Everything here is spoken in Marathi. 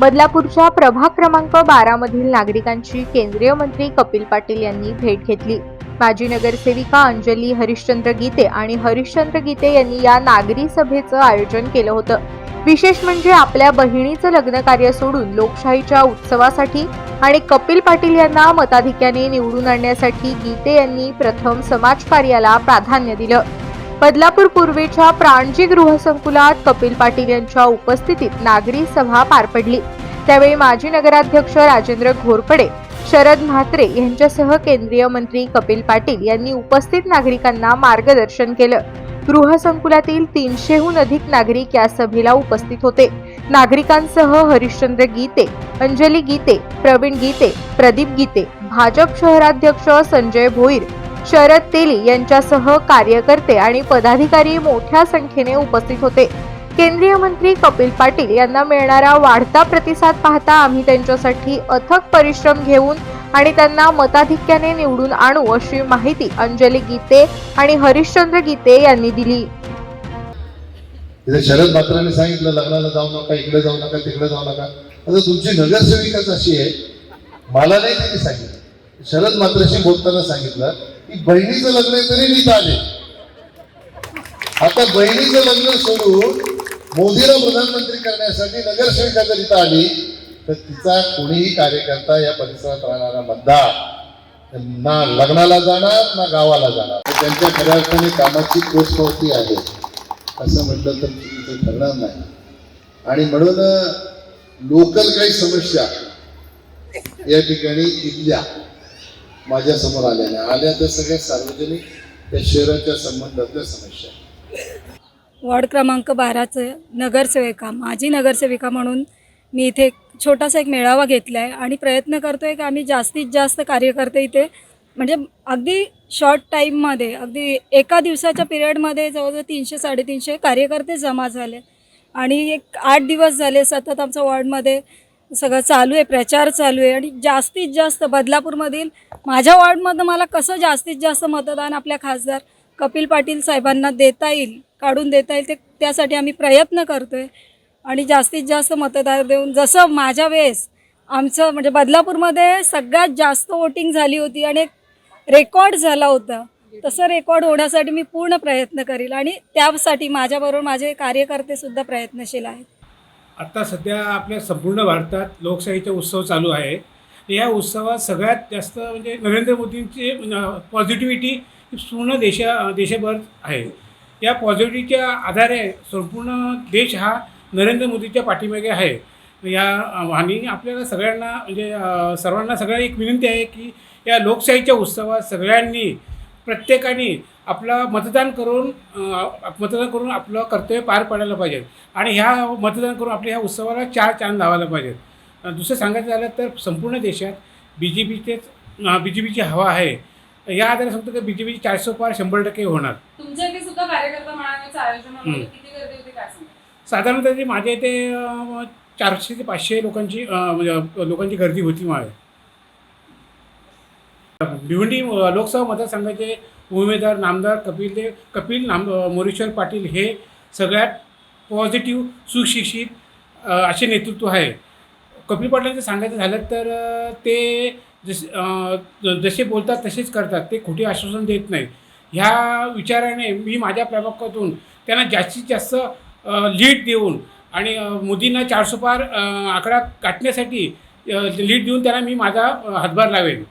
बदलापूरच्या प्रभाग क्रमांक बारा मधील नागरिकांची केंद्रीय मंत्री कपिल पाटील यांनी भेट घेतली. माजी नगरसेविका अंजली हरिश्चंद्र गीते आणि हरिश्चंद्र गीते यांनी या नागरी सभेचं आयोजन केलं होतं. विशेष म्हणजे आपल्या बहिणीचं लग्न कार्य सोडून लोकशाहीच्या उत्सवासाठी आणि कपिल पाटील यांना मताधिक्याने निवडून आणण्यासाठी गीते यांनी प्रथम समाजकार्याला प्राधान्य दिलं. बदलापूर पूर्वेच्या प्राणजी गृहसंकुलात कपिल पाटील यांच्या उपस्थितीत नागरी सभा पार पडली. त्यावेळी माजी नगराध्यक्ष राजेंद्र घोरपडे शरद म्हात्रे यांच्यासह केंद्रीय मंत्री कपिल पाटील यांनी उपस्थित नागरिकांना मार्गदर्शन केलं. गृहसंकुलातील तीनशेहून अधिक नागरिक या सभेला उपस्थित होते. नागरिकांसह हरिश्चंद्र गीते अंजली गीते प्रवीण गीते प्रदीप गीते भाजप शहराध्यक्ष संजय भोईर शरद तेली यांच्यासह कार्यकर्ते आणि पदाधिकारी मोठ्या संख्येने उपस्थित होते. केंद्रीय मंत्री कपिल पाटील यांना मिळणारा वाढता प्रतिसाद पाहता आम्ही त्यांच्यासाठी अथक परिश्रम घेऊन आणि त्यांना मताधिक्याने निवडून आणू अशी माहिती अंजली गीते आणि हरिश्चंद्र गीते यांनी दिली. शरद मात्राने सांगितलं लग्नाला जाऊ नका इकडे जाऊ नका तिकडे जाऊ नका. आता तुमची नगरसेविकाच अशी आहे मला नाही त्यांनी सांगितलं. शरद मात्राशी बोलताना सांगितलं की बहिणीचं लग्न आहे तरी मी आले. आता बहिणीचं लग्न सोडून मोदीला प्रधानमंत्री करण्यासाठी नगरसेविका जर इथं आली तर तिचा कोणीही कार्यकर्ता या परिसरात राहणारा मतदार ना लग्नाला जाणार ना गावाला जाणार. तर त्यांच्या खऱ्या अर्थाने कामाची पोचपावती आहे. असं म्हटलं तर चुकीचं ठरणार नाही. आणि म्हणून लोकल काही समस्या या ठिकाणी इथल्या. माझ्यासमोर आल्या नाही आल्या तर सगळ्या सार्वजनिक त्या शहराच्या संबंधातल्या समस्या. वॉर्ड क्रमांक बाराचं नगरसेविका माजी नगरसेविका म्हणून मी इथे एक छोटासा एक मेळावा घेतला आहे आणि प्रयत्न करतो आहे की आम्ही जास्तीत जास्त कार्यकर्ते इथे म्हणजे अगदी शॉर्ट टाईममध्ये अगदी एका दिवसाच्या पिरियडमध्ये जवळजवळ तीनशे साडेतीनशे कार्यकर्ते जमा झाले. आणि एक आठ दिवस झाले सतत आमच्या वॉर्डमध्ये सगळं चालू आहे प्रचार चालू आहे आणि जास्तीत जास्त बदलापूरमधील माझ्या वॉर्डमधनं मला कसं जास्तीत जास्त मतदान आपल्या खासदार कपिल पाटील साहेबांना देता येईल काढून देता येईल ते त्यासाठी आम्ही प्रयत्न करतो आहे आणि जास्तीत जास्त मतदार देऊन जसं माझ्या वेळेस आमचं म्हणजे बदलापूरमध्ये सगळ्यात जास्त वोटिंग झाली होती आणि एक रेकॉर्ड झाला होता तसं रेकॉर्ड होण्यासाठी मी पूर्ण प्रयत्न करील आणि त्यासाठी माझ्याबरोबर माझे कार्यकर्तेसुद्धा प्रयत्नशील आहेत. आत्ता सध्या आपल्या संपूर्ण भारतात लोकशाहीचा उत्सव चालू आहे. या उत्सवात सगळ्यात जास्त म्हणजे नरेंद्र मोदींचे पॉझिटिव्हिटी पूर्ण देशा देशभर आहे. या पॉझिटिव्हिटीच्या आधारे संपूर्ण देश हा नरेंद्र मोदीच्या पाठीमागे आहे. या आणि आपल्याला सगळ्यांना म्हणजे सर्वांना सगळ्यांना एक विनंती आहे की या लोकशाहीच्या उत्सवात सगळ्यांनी प्रत्येकाने आपलं मतदान करून मतदान करून आपलं कर्तव्य पार पाडायला पाहिजे. आणि ह्या मतदान करून आपल्या ह्या उत्सवाला चार चांद लावायला पाहिजेत. दुसरं सांगायचं झालं तर संपूर्ण देशात बी जे पीचेच बी जे पीची हवा आहे. या आधारे सांगतो की बी जे पीची चारशे पार शंभर टक्के होणार. साधारणतः माझ्या इथे चारशे ते पाचशे लोकांची म्हणजे लोकांची गर्दी होती माझ्या भिवंडी लोकसभा मतदारसंघाचे उमेदवार नामदार कपिल देव कपिल नाम मोरेश्वर पाटील हे सगळ्यात पॉझिटिव्ह सुशिक्षित असे नेतृत्व आहे. कपिल पाटलांचं सांगायचं झालं तर ते जस जसे बोलतात तसेच करतात. ते खोटे आश्वासन देत नाही ह्या विचाराने मी माझ्या प्रभागातून त्यांना जास्तीत जास्त लीड देऊन आणि मोदींना चारसोपार आकडा गाठण्यासाठी लीड देऊन त्यांना मी माझा हातभार लावेन.